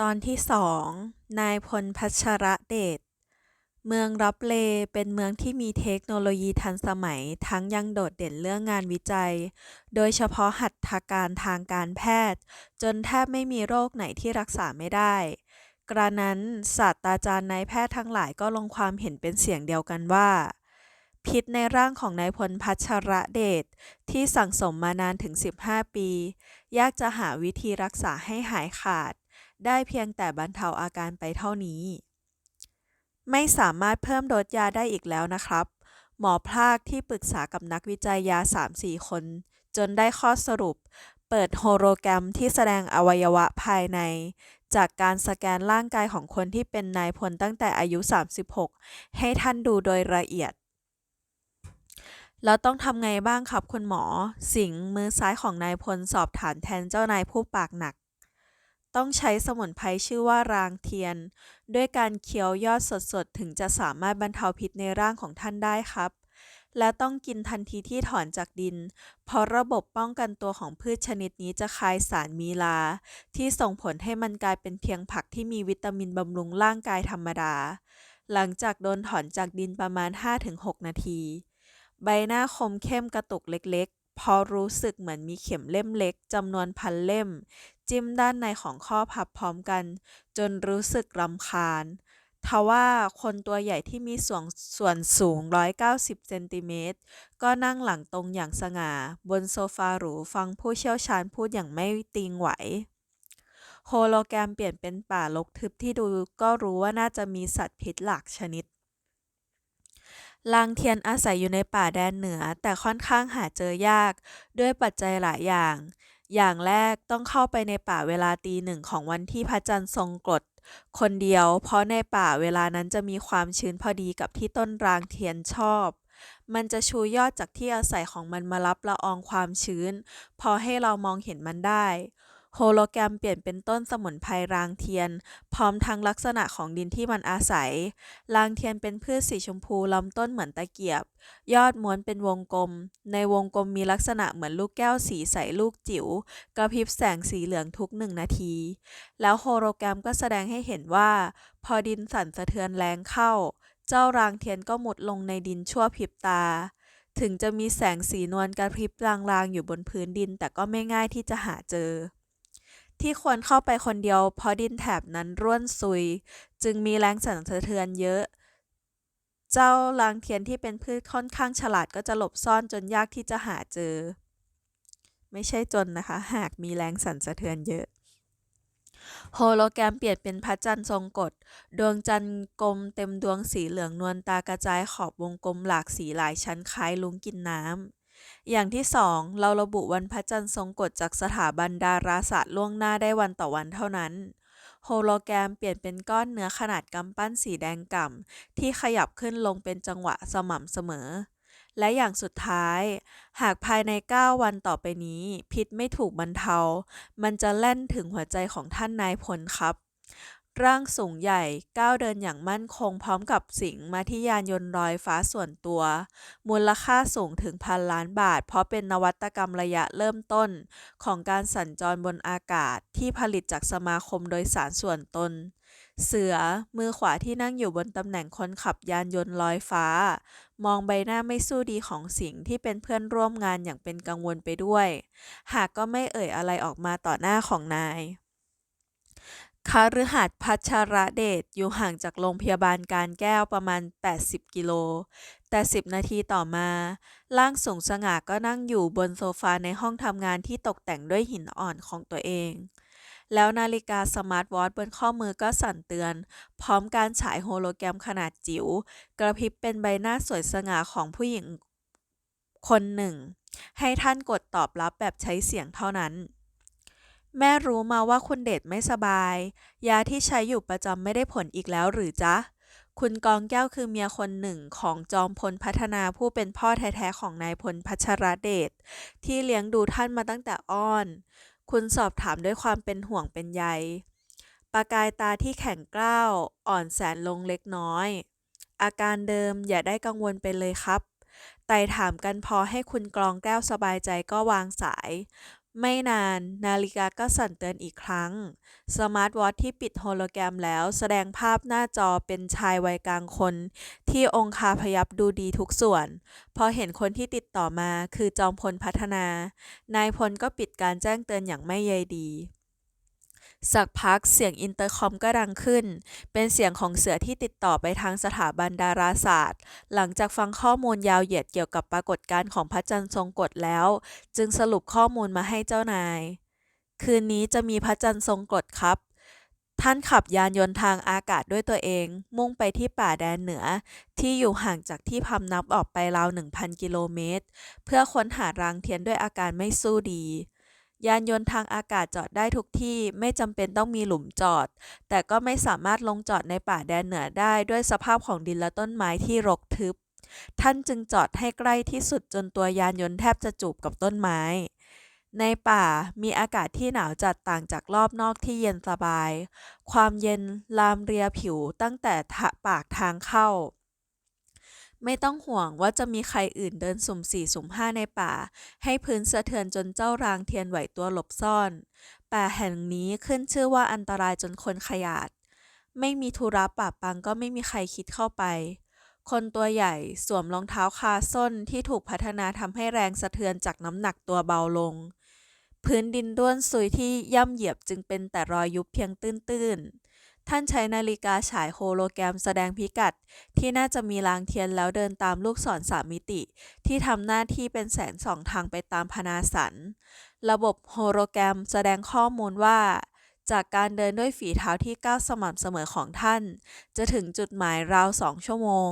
ตอนที่สองนายพลพัชระเดช เมืองรับเลเป็นเมืองที่มีเทคโนโลยีทันสมัยทั้งยังโดดเด่นเรื่องงานวิจัย โดยเฉพาะหัตถการทางการแพทย์ จนแทบไม่มีโรคไหนที่รักษาไม่ได้ กระนั้นศาสตราจารย์นายแพทย์ทั้งหลายก็ลงความเห็นเป็นเสียงเดียวกันว่า พิษในร่างของนายพลพัชระเดชที่สั่งสมมานานถึง 15 ปี ยากจะหาวิธีรักษาให้หายขาด ได้เพียงแต่บรรเทาอาการไปเท่านี้ ไม่สามารถเพิ่มโดสยาได้อีกแล้วนะครับ หมอพลากที่ปรึกษากับนักวิจัยยา 3-4 คน จนได้ข้อสรุป เปิดโฮโลแกรมที่แสดงอวัยวะภายใน จากการสแกนร่างกายของคนที่เป็นนายพลตั้งแต่อายุ 36 ให้ท่านดูโดยละเอียดแล้วต้องทำไงบ้างครับคุณหมอ สิงมือซ้ายของนายพลสอบถามแทนเจ้านายผู้ปากหนัก ต้องใช้สมุนไพรชื่อว่ารางเทียน ด้วยการเคี้ยวยอดสดๆ ถึงจะสามารถบรรเทาพิษในร่างของท่านได้ครับ และต้องกินทันทีที่ถอนจากดิน เพราะระบบป้องกันตัวของพืชชนิดนี้จะคายสารมีลา ที่ส่งผลให้มันกลายเป็นเพียงผักที่มีวิตามินบำรุงร่างกายธรรมดา หลังจากโดนถอนจากดินประมาณ 5-6 นาที ใบหน้าคมเข้มกระตุกเล็กๆ พอรู้สึกเหมือนมีเข็มเล่มเล็กจำนวนพันเล่ม จิ้มด้านในของข้อพับพร้อมกัน จนรู้สึกรำคาญทว่าคนตัวใหญ่ที่มีส่วนส่วนสูง 190 เซนติเมตร ก็นั่งหลังตรงอย่างสง่า บนโซฟาหรูฟังผู้เชี่ยวชาญพูดอย่างไม่ติงไหว โฮโลแกรมเปลี่ยนเป็นป่ารกทึบที่ดูก็รู้ว่าน่าจะมีสัตว์พิษหลากชนิด ลางเทียนอาศัยอยู่ในป่าแดนเหนือแต่ค่อนข้างหาเจอยาก ด้วยปัจจัยหลายอย่าง อย่างแรกต้องเข้าไปในป่าเวลาตีหนึ่งของวันที่พระจันทร์ทรงกรดคนเดียว เพราะในป่าเวลานั้นจะมีความชื้นพอดีกับที่ต้นรางเทียนชอบ มันจะชูยอดจากที่อาศัยของมันมารับละอองความชื้น พอให้เรามองเห็นมันได้ โฮโลแกรมเปลี่ยนเป็นต้นสมุนไพรรางเทียน พร้อมทั้งลักษณะของดินที่มันอาศัย รางเทียนเป็นพืชสีชมพูลำต้นเหมือนตะเกียบ ยอดม้วนเป็นวงกลม ในวงกลมมีลักษณะเหมือนลูกแก้วสีใสลูกจิ๋วกระพริบแสงสีเหลืองทุกหนึ่งนาที แล้วโฮโลแกรมก็แสดงให้เห็นว่า พอดินสั่นสะเทือนแรงเข้า เจ้ารางเทียนก็หมดลงในดินชั่วพริบตาถึงจะมีแสงสีนวลกระพริบลางๆ อยู่บนพื้นดิน แต่ก็ไม่ง่ายที่จะหาเจอ ที่ควรเข้าไปคนเดียวเพราะดินแถบนั้นร่วนซุย จึงมีแรงสั่นสะเทือนเยอะ เจ้ารางเทียนที่เป็นพืชค่อนข้างฉลาดก็จะหลบซ่อนจนยากที่จะหาเจอ ไม่ใช่จนนะคะ หากมีแรงสั่นสะเทือนเยอะโฮโลแกรมเปลี่ยนเป็นพระจันทร์ทรงกฎ ดวงจันทร์กลมเต็มดวงสีเหลืองนวลตากระจายขอบวงกลมหลากสีหลายชั้นคล้ายลุงกินน้ำ อย่างที่สองเราระบุวันพระจันทร์ทรงกฎจากสถาบันดาราศาสตร์ล่วงหน้าได้วันต่อวันเท่านั้น โฮโลแกรมเปลี่ยนเป็นก้อนเนื้อขนาดกำปั้นสีแดงก่ำที่ขยับขึ้นลงเป็นจังหวะสม่ำเสมอ และอย่างสุดท้าย หากภายใน 9 วันต่อไปนี้ พิษไม่ถูกบรรเทา มันจะแล่นถึงหัวใจของท่านนายพลครับ ร่างสูงใหญ่ก้าวเดินอย่างมั่นคงพร้อมกับสิงห์มาที่ยานยนต์ลอยฟ้าส่วนตัว มูลค่าสูงถึงพันล้านบาท เพราะเป็นนวัตกรรมระยะเริ่มต้น ของการสัญจรบนอากาศที่ผลิตจากสมาคมโดยสารส่วนตน เสือมือขวาที่นั่งอยู่บนตำแหน่งคนขับยานยนต์ลอยฟ้า มองใบหน้าไม่สู้ดีของสิงห์ที่เป็นเพื่อนร่วมงานอย่างเป็นกังวลไปด้วย หากก็ไม่เอ่ยอะไรออกมาต่อหน้าของนาย คฤหัสถ์พัชระเดชอยู่ห่างจากโรงพยาบาลการแก้วประมาณ 80 กิโล แต่ 10 นาทีต่อมา ร่างสูงสง่าก็นั่งอยู่บนโซฟาในห้องทำงานที่ตกแต่งด้วยหินอ่อนของตัวเอง แล้วนาฬิกาสมาร์ทวอทบนข้อมือก็สั่นเตือน พร้อมการฉายโฮโลแกรมขนาดจิ๋ว กระพริบเป็นใบหน้าสวยสง่าของผู้หญิงคนหนึ่ง ให้ท่านกดตอบรับแบบใช้เสียงเท่านั้น แม่รู้มาว่าคุณเดชไม่สบาย ยาที่ใช้อยู่ประจำไม่ได้ผลอีกแล้วหรือจ๊ะ คุณกองแก้วคือเมียคนหนึ่งของจอมพลพัฒนาผู้เป็นพ่อแท้ๆของนายพลพัชรเดชที่เลี้ยงดูท่านมาตั้งแต่อ้อน คุณสอบถามด้วยความเป็นห่วงเป็นใยประกายตาที่แข็งกร้าวอ่อนแสนลงเล็กน้อย อาการเดิมอย่าได้กังวลไปเลยครับไต่ถามกันพอให้คุณกรองแก้วสบายใจก็วางสาย ไม่นาน นาฬิกาก็สั่นเตือนอีกครั้ง สมาร์ทวอทที่ปิดโฮโลแกรมแล้วแสดงภาพหน้าจอเป็นชายวัยกลางคน ที่องคาพยับดูดีทุกส่วน พอเห็นคนที่ติดต่อมาคือจอมพลพัฒนา นายพลก็ปิดการแจ้งเตือนอย่างไม่ใยดี สักพักเสียงอินเตอร์คอมก็ดังขึ้น เป็นเสียงของเสือที่ติดต่อไปทางสถาบันดาราศาสตร์ หลังจากฟังข้อมูลยาวเหยียดเกี่ยวกับปรากฏการณ์ของพระจันทร์ทรงกฎแล้ว จึงสรุปข้อมูลมาให้เจ้านาย คืนนี้จะมีพระจันทร์ทรงกฎครับ ท่านขับยานยนต์ทางอากาศด้วยตัวเอง มุ่งไปที่ป่าแดนเหนือ ที่อยู่ห่างจากที่พำนับออกไปราว 1,000 กิโลเมตร เพื่อค้นหารางเทียนด้วยอาการไม่สู้ดี ยานยนต์ทางอากาศจอดได้ทุกที่ไม่จำเป็นต้องมีหลุมจอด แต่ก็ไม่สามารถลงจอดในป่าแดนเหนือได้ด้วยสภาพของดินและต้นไม้ที่รกทึบ ท่านจึงจอดให้ใกล้ที่สุดจนตัวยานยนต์แทบจะจูบกับต้นไม้ ในป่ามีอากาศที่หนาวจัดต่างจากรอบนอกที่เย็นสบาย ความเย็นลามเรียผิวตั้งแต่ปากทางเข้า ไม่ต้องห่วงว่าจะมีใครอื่นเดินสุ่มสี่สุ่มห้าในป่า ให้พื้นสะเทือนจนเจ้ารางเทียนไหวตัวหลบซ่อน ป่าแห่งนี้ขึ้นชื่อว่าอันตรายจนคนขยาด ไม่มีธุระป่าปังก็ไม่มีใครคิดเข้าไป คนตัวใหญ่สวมรองเท้าคาส้นที่ถูกพัฒนาทำให้แรงสะเทือนจากน้ำหนักตัวเบาลง พื้นดินด้วนซุยที่ย่ำเหยียบจึงเป็นแต่รอยยุบเพียงตื้นๆ ท่านใช้นาฬิกาฉายโฮโลแกรมแสดงพิกัด ที่น่าจะมีรางเทียนแล้วเดินตามลูกศรสามมิติ ที่ทำหน้าที่เป็นแสงสองทางไปตามพนาสัน ระบบโฮโลแกรมแสดงข้อมูลว่า จากการเดินด้วยฝีเท้าที่ก้าวสม่ำเสมอของท่าน จะถึงจุดหมายราวสองชั่วโมง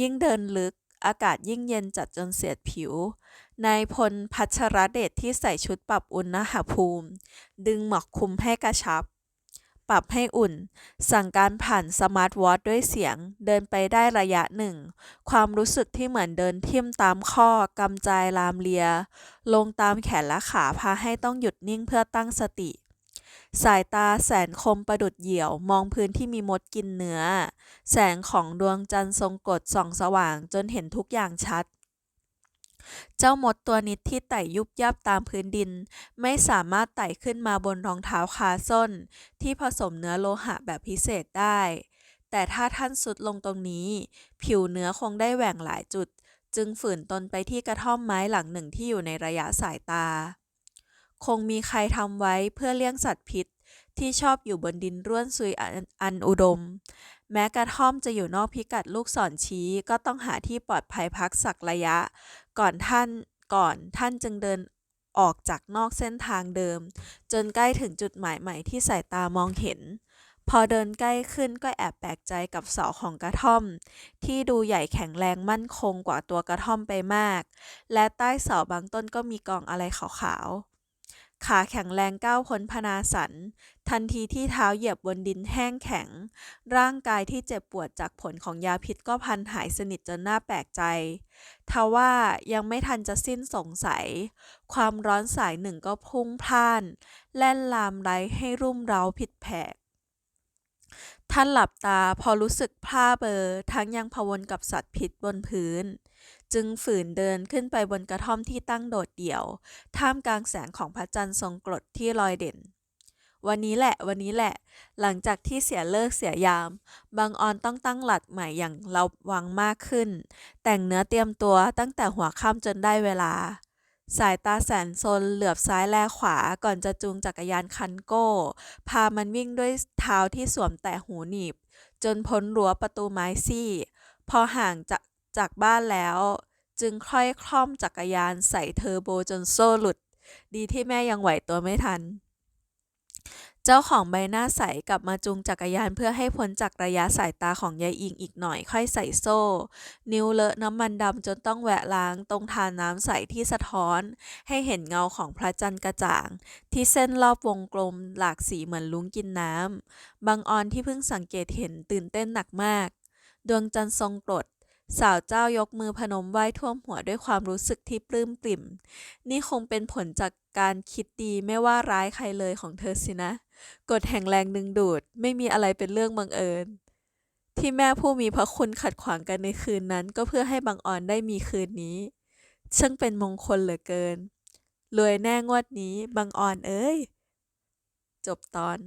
ยิ่งเดินลึกอากาศยิ่งเย็นจัดจนเสียดผิวนายพลพัชรเดชที่ใส่ชุดปรับอุณหภูมิ ดึงหมวกคุมให้กระชับ ปรับให้อุ่น สั่งการผ่านสมาร์ทวอทด้วยเสียง เดินไปได้ระยะหนึ่ง ความรู้สึกที่เหมือนเดินทิ่มตามข้อกำจายลามเลีย ลงตามแขนและขาพาให้ต้องหยุดนิ่งเพื่อตั้งสติ สายตาแสนคมประดุดเหยี่ยว มองพื้นที่มีมดกินเนื้อ แสงของดวงจันทร์ทรงกฎส่องสว่างจนเห็นทุกอย่างชัด เจ้ามดตัวนิดที่ไต่ยุบยับตามพื้นดิน ไม่สามารถไต่ขึ้นมาบนรองเท้าคาส้น ที่ผสมเนื้อโลหะแบบพิเศษได้ แต่ถ้าท่านสุดลงตรงนี้ ผิวเนื้อคงได้แหว่งหลายจุด จึงฝืนตนไปที่กระท่อมไม้หลังหนึ่งที่อยู่ในระยะสายตา คงมีใครทำไว้เพื่อเลี่ยงสัตว์พิษที่ชอบอยู่บนดินร่วนซุยออันอุดม แม้กระท่อมจะอยู่นอกพิกัดลูกศรชี้ก็ต้องหาที่ปลอดภัยพักสักระยะ ก่อนท่านก่อนท่านจึงเดินออกจากนอกเส้นทางเดิม จนใกล้ถึงจุดหมายใหม่ที่สายตามองเห็น พอเดินใกล้ขึ้นก็แอบแปลกใจกับเสาของกระท่อม ที่ดูใหญ่แข็งแรงมั่นคงกว่าตัวกระท่อมไปมาก และใต้เสาบางต้นก็มีกองอะไรขาวๆ ขาแข็งแรงก้าวพ้นพนาสัน ทันทีที่เท้าเหยียบบนดินแห้งแข็ง ร่างกายที่เจ็บปวดจากผลของยาพิษก็พันหายสนิทจนน่าแปลกใจ ทว่ายังไม่ทันจะสิ้นสงสัย ความร้อนสายหนึ่งก็พุ่งพล่าน แล่นลามไร้ให้รุ่มเร้าผิดแผกท่านหลับตาพอรู้สึกพร่าเบลอทั้งยังพวงกับสัตว์พิษบนพื้น จึงฝืนเดินขึ้นไปบนกระท่อมที่ตั้งโดดเดี่ยว ท่ามกลางแสงของพระจันทร์ทรงกรดที่ลอยเด่น วันนี้แหละ วันนี้แหละ หลังจากที่เสียเลิกเสียยาม บางออนต้องตั้งหลักใหม่อย่างเระวังมากขึ้น แต่งเนื้อเตรียมตัวตั้งแต่หัวค่ำจนได้เวลา สายตาแสนซนเหลือบซ้ายแลขวาก่อนจะจูงจักรยานคันโก้ พามันวิ่งด้วยเท้าที่สวมแต่หูหนีบ จนพ้นรั้วประตูไม้ซี่ พอห่างจาก จากบ้านแล้ว จึงค่อยคล่อมจักรยานใส่เทอร์โบจนโซ่หลุด ดีที่แม่ยังไหวตัวไม่ทัน เจ้าของใบหน้าใสกลับมาจูงจักรยานเพื่อให้พ้นจากระยะสายตาของยายอิงอีกหน่อยค่อยใส่โซ่ นิ้วเลอะน้ำมันดำจนต้องแวะล้างตรงทานน้ำใสที่สะท้อน ให้เห็นเงาของพระจันทร์กระจ่าง ที่เส้นรอบวงกลมหลากสีเหมือนลุงกินน้ำบางออนที่เพิ่งสังเกตเห็นตื่นเต้นหนักมากดวงจันทร์ทรงกรด สาวเจ้ายกมือพนมไหว้ท่วมหัวด้วยความรู้สึกที่ปลื้มปริ่ม นี่คงเป็นผลจากการคิดดีไม่ว่าร้ายใครเลยของเธอสินะ กฎแห่งแรงดึงดูด ไม่มีอะไรเป็นเรื่องบังเอิญ ที่แม่ผู้มีพระคุณขัดขวางกันในคืนนั้นก็เพื่อให้บางออนได้มีคืนนี้ ช่างเป็นมงคลเหลือเกินรวยแน่งวดนี้บังออนเอ้ย จบตอน